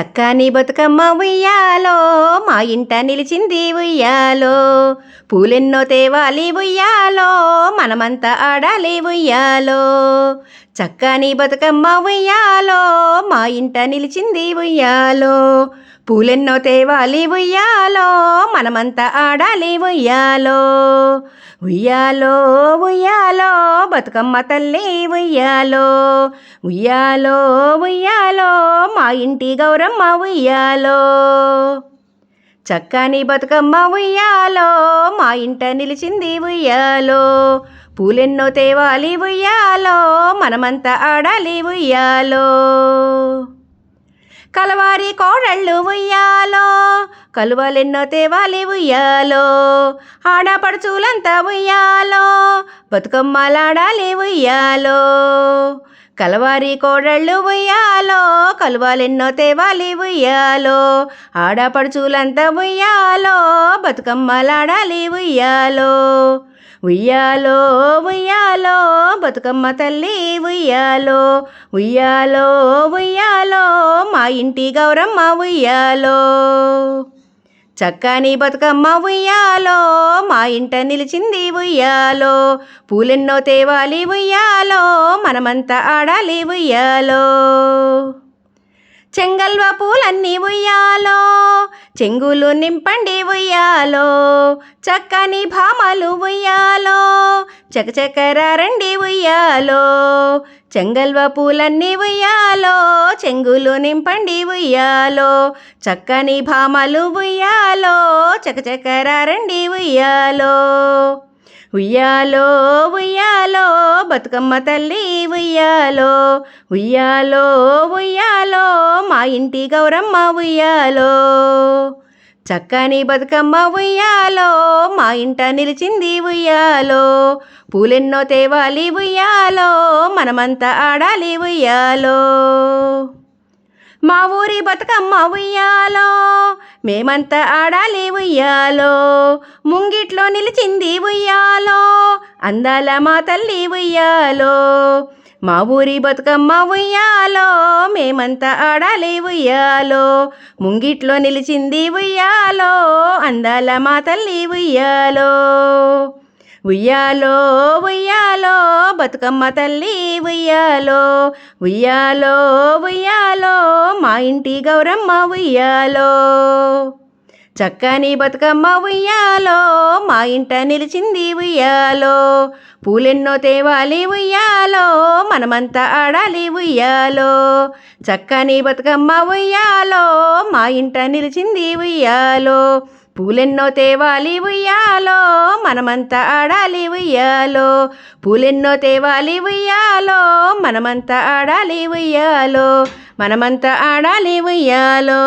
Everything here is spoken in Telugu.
చక్కని బతుకమ్మ ఉయ్యాలో మా ఇంట నిలిచింది ఉయ్యాలో. పూలెన్నో తేవాలి ఉయ్యాలో మనమంతా ఆడాలి ఉయ్యాలో. చక్కని బతుకమ్మ ఉయ్యాలో మా ఇంట నిలిచింది ఉయ్యాలో. పూలెన్నో తేవాలి ఉయ్యాలో మనమంతా ఆడాలి ఉయ్యాలో. ఉయ్యాలో ఉయ్యాలో బతుకమ్మ తల్లి ఉయ్యాలో ఉయ్యాలో ఉయ్యాలో మా ఇంటి గౌరమ్మ ఉయ్యాలో. చక్కని బతుకమ్మ ఉయ్యాలో మా ఇంట నిలిచింది ఉయ్యాలో. పూలెన్నో తేవాలి ఉయ్యాలో మనమంతా ఆడాలి ఉయ్యాలో. కలవారి కోడళ్ళు ఉయ్యాలో కలువలెన్నో తేవాలి ఉయ్యాలో. ఆడపడుచులంతా ఉయ్యాలో బతుకమ్మలాడాలి ఉయ్యాలో. కలవారి కోడళ్ళు ఉయ్యాలో కలువాలెన్నో తేవాలి ఉయ్యాలో. ఆడపడుచులంతా ఉయ్యాలో బతుకమ్మలాడాలి ఉయ్యాలో. ఉయ్యాలో ఉయ్యాలో బతుకమ్మ తల్లి ఉయ్యాలో. ఉయ్యాలో ఉయ్యాలో ఇంటి గౌరమ్మ ఉయ్యాలో. చక్కని బతుకమ్మ ఉయ్యాలో మా ఇంట నిలిచింది ఉయ్యాలో. పూలెన్నో తేవాలి ఉయ్యాలో మనమంతా ఆడాలి ఉయ్యాలో. చెంగల్వ పూలన్నీ ఉయ్యాలో చెంగులు నింపండి ఉయ్యాలో చక్కని భామలు ఉయ్యాలో చకచకర రండి ఉయ్యాలో చెంగల్వ పూలన్నీ ఉయ్యాలో చెంగులు నింపండి ఉయ్యాలో చక్కని భామలు ఉయ్యాలో చకచకర రండి ఉయ్యాలో. ఉయ్యాలో ఉయ్యాలో బతుకమ్మ తల్లి ఉయ్యాలో. ఉయ్యాలో ఉయ్యాలో మా ఇంటి గౌరమ్మ ఉయ్యాలో. చక్కని బతుకమ్మ ఉయ్యాలో మా ఇంట నిలిచింది ఉయ్యాలో. పూలెన్నో తేవాలి ఉయ్యాలో మనమంతా ఆడాలి ఉయ్యాలో. మా ఊరి బతుకమ్మ ఉయ్యాలో మేమంతా ఆడాలి ఉయ్యాలో. ముంగిట్లో నిలిచింది ఉయ్యాలో. అందాల మా తల్లి ఉయ్యాలో. మా ఊరి బతుకమ్మ ఉయ్యాలో. మేమంతా ఆడాలి ఉయ్యాలో. ముంగిట్లో నిలిచింది ఉయ్యాలో. అందాల మా తల్లి ఉయ్యాలో. ఉయ్యాలో ఉయ్యాలో బతుకమ్మ తల్లి ఉయ్యాలో ఉయ్యాలో ఉయ్యాలో మా ఇంటి గౌరమ్మ ఉయ్యాలో. చక్కని బతుకమ్మ ఉయ్యాలో మా ఇంట నిలిచింది ఉయ్యాలో. పూలెన్నో తేవాలి ఉయ్యాలో మనమంతా ఆడాలి ఉయ్యాలో. చక్కని బతుకమ్మ ఉయ్యాలో మా ఇంట నిలిచింది ఉయ్యాలో. పూలెన్నో తేవాలి ఉయ్యాలో మనమంతా ఆడాలి ఉయ్యాలో. పూలెన్నో తేవాలి ఉయ్యాలో మనమంతా ఆడాలి ఉయ్యాలో. మనమంతా ఆడాలి ఉయ్యాలో.